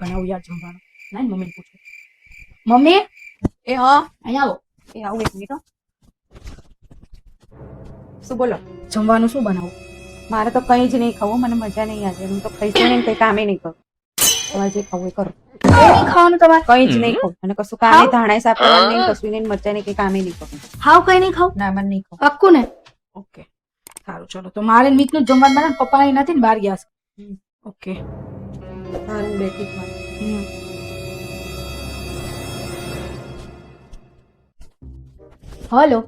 બનાવું યાર જમવાનું. ના મમ્મી પૂછું. મમ્મી? એ હા. અહીંયા આવો. એ આવું એક મિનિટ શું બોલો? જમવાનું શું બનાવું? મારે તો કઈ જ નહીં ખાવું મને મજા નહીં આજે હું તો ખાઈશ નહીં કઈ કામે નહીં કરું. તમારે જે ખાવું એ કરો. ખાવાનું તમારે? કઈ જ નહીં ખાવું. અને કશું કામે ધાણાય સાપડવાનું નહીં કશું નહીં મરચા નહીં કઈ કામે નહીં કરું. હાવ કઈ નહીં ખાવ? ના મને નહીં ખાવું. પાક્કું ને? ઓકે. સારું ચલો. તો મારે મીઠનું જમવાનું બનાવે પપ્પા નથી ને બહાર ગયા છે. ઓકે. સારું બેઠી હમ. હલો.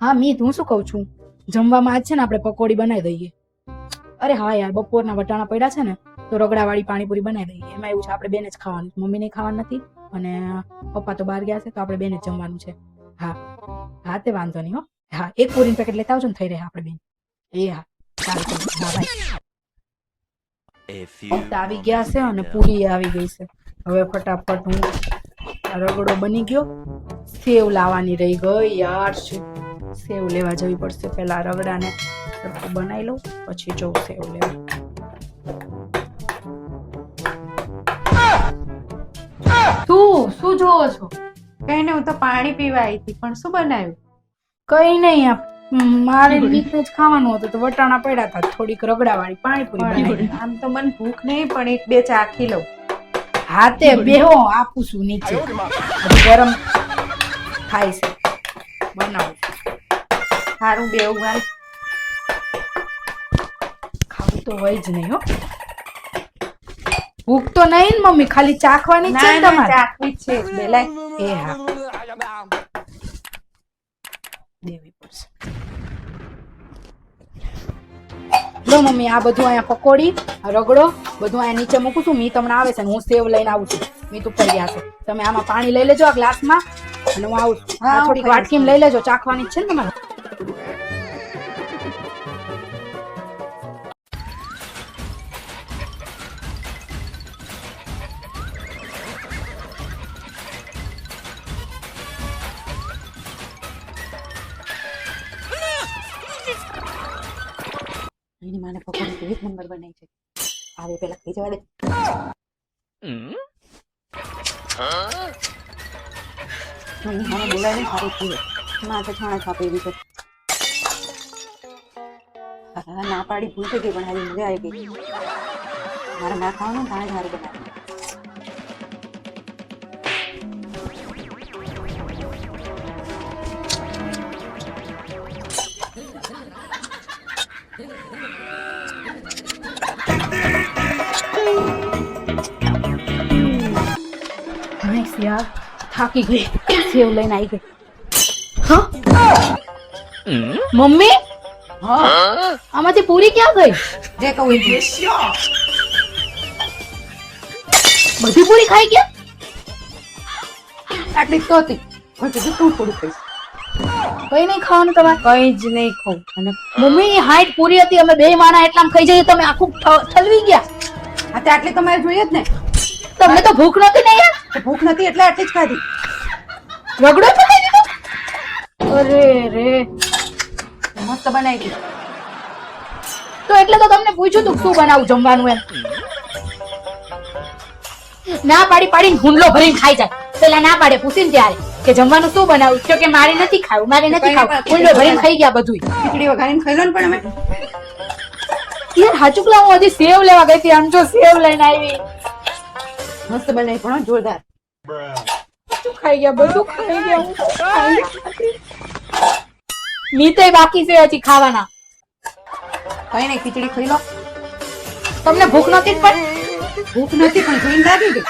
હા, મીત, હું શું કહું છું? જમવામાં આજ છે ને આપણે પકોડી બનાવી દઈએ. અરે હા યાર, બપોરના વટાણા પડ્યા છે ને, તો રગડાવાળી પાણીપુરી બનાવી દઈએ. એમાં એવું છે, આપણે બેને જ ખાવાનું મમ્મીને ખાવાનું નથી અને પપ્પા તો બહાર ગયા છે, તો આપણે બેને જ જમવાનું છે. હા. હા, તે વાંધો નહીં હો. હા, એક પૂરીનું પેકેટ લેતા આવજો ને, થઈ રહે આપણે બેન. એ હા. હા તો આવી ગયા છે અને પૂરી આવી ગઈ છે. હવે ફટાફટ હું રગડો બની ગયો. સેવ લાવવાની રહી ગઈ યાર છે સેવ લેવા જવી પડશે. પેલા રગડાને સરખું બનાવી લઉં પછી જવું સેવ લેવા. શું શું જોવો છો? કઈ નહીં હું તો પાણી પીવા આવી હતી પણ શું બનાવ્યું? કઈ નહીં આ હમ, મારે નીકળે જ ખાવાનું હતું તો વટાણા પડ્યા હતા થોડીક રગડાવાળી પાણીપુરી બનાવી. આમ તો મને ભૂખ નહીં પણ એક બે ચાખી લઉં. હાથે બેહો આપું છું નીચે. ગરમ થાય છે. બનાવું સારું બેહું ભાઈ ખાવું તો હોય જ નહીં હો. ભૂખ તો નહીં ને મમ્મી ખાલી ચાખવાની છે તમારે? ચાખવી છે. બેલા એ હા. દેવી લો મમ્મી આ બધું અહીંયા પકોડી રગડો બધું અહીંયા નીચે મૂકું છું. મી તમને આવે છે ને હું સેવ લઈને આવું છું. મીત ઉપર ગયા છે. તમે આમાં પાણી લઈ લેજો આ ગ્લાસમાં અને હું આવું છું. થોડીક વાટકીમાં લઈ લેજો. ચાખવાની છે ને તમારે. એની માને પકોડી તો એક નંબર બનાવી છે. આવે પેલા ખાઈ જવા દે મને બોલાય ને સારું થયું. માથે છાણા છાપે એવી છે. ના પાડી ભૂલ થઈ ગઈ પણ હારી મજા આવી ગઈ. મારે ના ખાવાનું તાણે સારું બનાવ્યું. યાર, થાકી ગઈ. સેવ લઈને આવી ગઈ. હા? મમ્મી? હા. આમાંથી પૂરી ક્યાં ગઈ જે બધી પૂરી ખાઈ ગયા? આટલી તો હતી. પણ કીધું થોડું ખાઈશ. કઈ નહીં ખાવાનું તમારે? કઈ જ નહીં ખાવ અને મમ્મી હાઈટ પૂરી હતી, અમે બે માણા એટલામાં ખાઈ જઈએ, તમે આખું ઠલવી ગયા. આ તે આટલી તમારે જોઈએ જ ને. તમને તો ભૂખ નહોતી ને ભૂખ નથી એટલે આટલી જ ખાધી. રગડો તો ખાઈ દીધો અરે રે. મસ્ત બનાવી હતી તો એટલે તો તમને પૂછ્યું તું શું બનાવું જમવાનું એમ. ના પાડી પાડીને હુંડલો ભરીને ખાઈ જાય. પેલા ના પાડે પૂછીને ત્યારે કે જમવાનું શું બનાવું તો કે મારે નથી ખાવું મારે નથી ખાવું. હુંડલો ભરીને ખાઈ ગયા બધું ખીચડી વઘારીને ખાઈ લો ને પણ અમે? યાર હાચુકલા હું હજી સેવ લેવા ગઈ હતી. આમ જો સેવ લઈને આવી. મસ્ત બનાવી પણ જોરદાર. બધું ખાઈ ગયા બધું ખાઈ ગયા હું મીતે બાકી છે હજી ખાવાના. કઈ નહીં ખીચડી ખાઈ લો. તમને ભૂખ નહોતી પણ ભૂખ નથી પણ જોઈને લાગી ગઈ